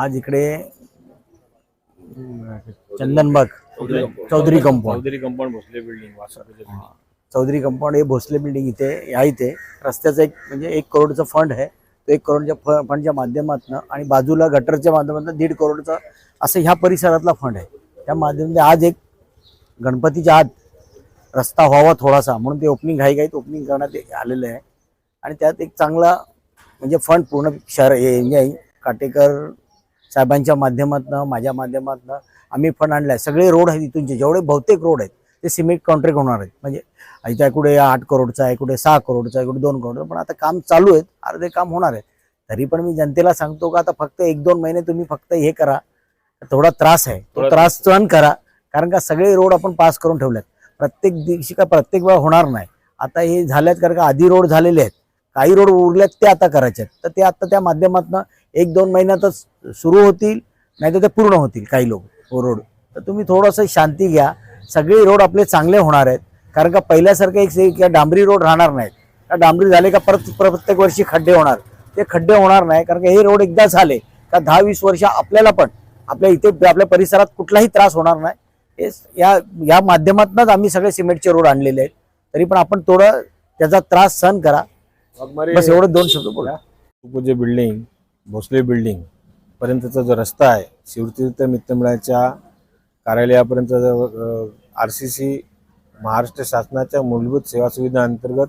आज इकडे Chandanbag Chaudhari compound. Chaudhari compound Bhosale building Chaudhari compound हे भोसले बिल्डिंग इथे या इथे. रस्त्याचा एक म्हणजे एक करोडचा फंड आहे. तो एक करोडच्या फंडच्या माध्यमातून आणि बाजूला गटरच्या माध्यमातून दीड करोडचा असं ह्या परिसरातला फंड आहे. त्या माध्यमातून आज एक गणपतीच्या आत रस्ता व्हावा थोडासा म्हणून ते ओपनिंग घाई घाईत ओपनिंग करण्यात आलेलं आहे. आणि त्यात एक चांगला म्हणजे फंड पूर्ण शहर हे-. काटेकर साहेबांच्या माध्यमातनं माझ्या माध्यमातनं आम्ही फंड आणला आहे सगळे रोड आहेत इथूनचे जेवढे बहुतेक रोड आहेत ते सिमेंट कॉन्ट्रॅक्ट होणार आहेत. म्हणजे इथे कुठे आठ करोडचा आहे कुठे सहा करोडचा आहे कुठे दोन करोड पण आता काम चालू आहेत अर्धे काम होणार आहे तरी पण मी जनतेला सांगतो का आता फक्त एक दोन महिने तुम्ही फक्त हे करा थोडा त्रास आहे. तो त्रास सहन करा कारण का सगळे रोड आपण पास करून ठेवलेत. प्रत्येक दिवशी का प्रत्येक वेळा होणार नाही. आता हे झाल्यात कारण का आधी रोड झालेले आहेत. काही रोड उरल्यात ते आता करायचे आहेत. तर ते आता त्या माध्यमातून एक दोन महिन्यातच सुरू होतील नाही तर ते पूर्ण होतील काही लोक हो रोड. तर तुम्ही थोडंसं शांती घ्या. सगळे रोड आपले चांगले होणार आहेत. कारण का पहिल्यासारखं एक डांबरी रोड राहणार नाहीत. का डांबरी झाले का परत प्रत्येक वर्षी खड्डे होणार. ते खड्डे होणार नाही. कारण का हे रोड एकदा झाले का दहा वीस वर्ष आपल्याला पण आपल्या इथे आपल्या परिसरात कुठलाही त्रास होणार नाही. हे या या माध्यमातूनच आम्ही सगळे सिमेंटचे रोड आणलेले आहेत. तरी पण आपण थोडं त्याचा त्रास सहन करा. बस एवढं दोन शब्द बोला. जे बिल्डिंग भोसले बिल्डिंग पर्यंतचा जो रस्ता आहे शिवतीर्थ मित्रमंडळाच्या कार्यालयापर्यंत आर सी सी महाराष्ट्र शासनाच्या मूलभूत सेवा सुविधा अंतर्गत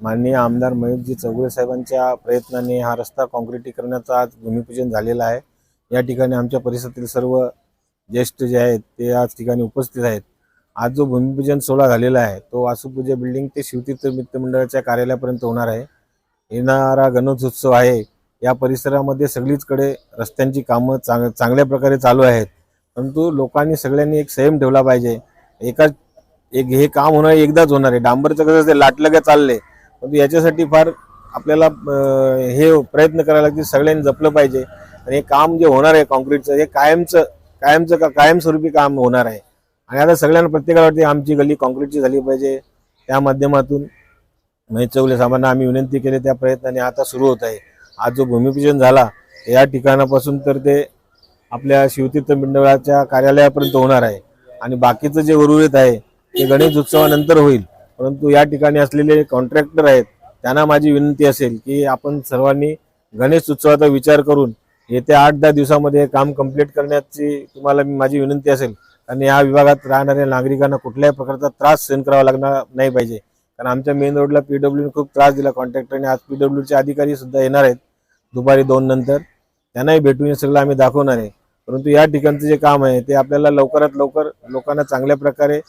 माननीय आमदार मयूरजी चौगुले साहेबांच्या प्रयत्नाने हा रस्ता काँक्रिटीकरणाचा आज भूमिपूजन झालेला आहे. या ठिकाणी आमच्या परिसरातील सर्व ज्येष्ठ जे आहेत ते आज ठिकाणी उपस्थित आहेत. आज जो भूमिपूजन सोहळा झालेला आहे तो वासुपूजा बिल्डिंग ते शिवतीर्थ मित्रमंडळाच्या कार्यालयापर्यंत होणार आहे. येणारा गणेशोत्सव आहे. या परिसरामध्ये सगळीचकडे रस्त्यांची कामं चांग चांगल्या प्रकारे चालू आहेत. परंतु लोकांनी सगळ्यांनी एक संयम ठेवला पाहिजे. एका एक हे काम होणार एकदाच होणार आहे. डांबरचं कसं ते लाटलं का चाललंय. परंतु याच्यासाठी फार आपल्याला हे प्रयत्न करायला लागतील सगळ्यांनी जपलं पाहिजे. आणि हे काम जे होणार आहे कॉन्क्रीटचं हे कायमचं कायमचं का कायमस्वरूपी काम होणार आहे. आणि आता सगळ्यांना प्रत्येकाला वाटते आमची गल्ली कॉन्क्रीटची झाली पाहिजे त्या माध्यमातून. महेश चौगले साहेबांना आम्ही विनंती केली त्या प्रयत्नाने आता सुरू होत आहे. आज जो भूमिपूजन झाला या ठिकाणापासून तर ते आपल्या शिवतीर्थ मंडळाच्या कार्यालयापर्यंत होणार आहे. आणि बाकीचं जे उर्वरित आहे ते गणेश उत्सवानंतर होईल. परंतु या ठिकाणी असलेले कॉन्ट्रॅक्टर आहेत त्यांना माझी विनंती असेल की आपण सर्वांनी गणेश उत्सवाचा विचार करून येत्या आठ दहा दिवसामध्ये काम कंप्लीट करण्याची तुम्हाला मी माझी विनंती असेल. आणि या विभागात राहणाऱ्या नागरिकांना कुठल्याही प्रकारचा त्रास सहन करावा लागणार नाही पाहिजे. कारण आमच्या मेन रोडला पीडब्ल्यूने खूप त्रास दिला कॉन्ट्रॅक्टरने आज पीडब्ल्यूचे अधिकारी सुद्धा येणार आहेत दुपारी दोन नंतर. त्यांनाही भेटून सगळं आम्ही दाखवणार आहे. परंतु या ठिकाणचं जे काम आहे ते आपल्याला लवकरात लवकर लोकांना चांगल्या प्रकारे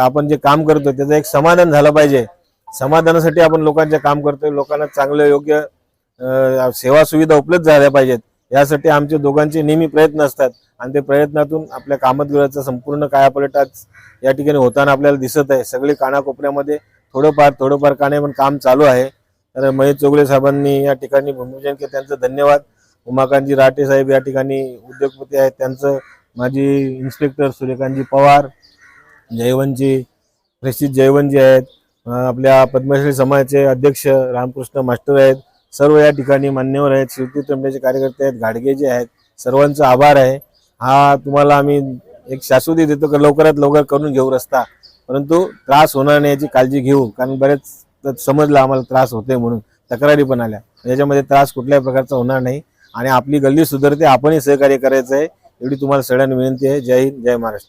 आपण जे काम करतो त्याचं एक समाधान झालं पाहिजे. समाधानासाठी आपण लोकांचे काम करतोय. लोकांना चांगलं योग्य सेवा सुविधा उपलब्ध झाल्या पाहिजेत. यासाठी आमचे दोघांचे नेहमी प्रयत्न असतात. आणि ते प्रयत्नातून आपल्या कामतगृहाचा संपूर्ण कायापलटाच या ठिकाणी होताना आपल्याला दिसत आहे. सगळे कानाकोपऱ्यामध्ये थोडंफार थोडंफार काने पण काम चालू आहे. तर महेश चोगले साहेबांनी या ठिकाणी भूमिपूजन केलं. त्यांचं धन्यवाद. उमाकांतजी राठे साहेब या ठिकाणी उद्योगपती आहेत. त्यांचं माजी इन्स्पेक्टर सूर्यकांतजी पवार जयवंतजी प्रसिद्ध जयवंतजी आहेत. आपल्या पद्मश्री समाजाचे अध्यक्ष रामकृष्ण मास्टर आहेत. सर्व या ठिकाणी मान्यवर आहेत. शिवती मंडळाचे कार्यकर्ते आहेत. घाडगे जे आहेत सर्वांचा आभार आहे. हा तुम्हाला आम्ही एक शाश्वती देतो की लवकरात लवकर करून घेऊ रस्ता. परंतु त्रास होणार नाही याची काळजी घेऊ. कारण बरेच समजलं आम्हाला त्रास होते म्हणून. तक्रारी पण आल्या. याच्यामध्ये त्रास कुठल्याही प्रकारचा होणार नाही. आणि आपली गल्ली सुधारते. आपणही सहकार्य करायचं आहे. एवढी तुम्हाला सगळ्यांना विनंती आहे. जय हिंद जय महाराष्ट्र.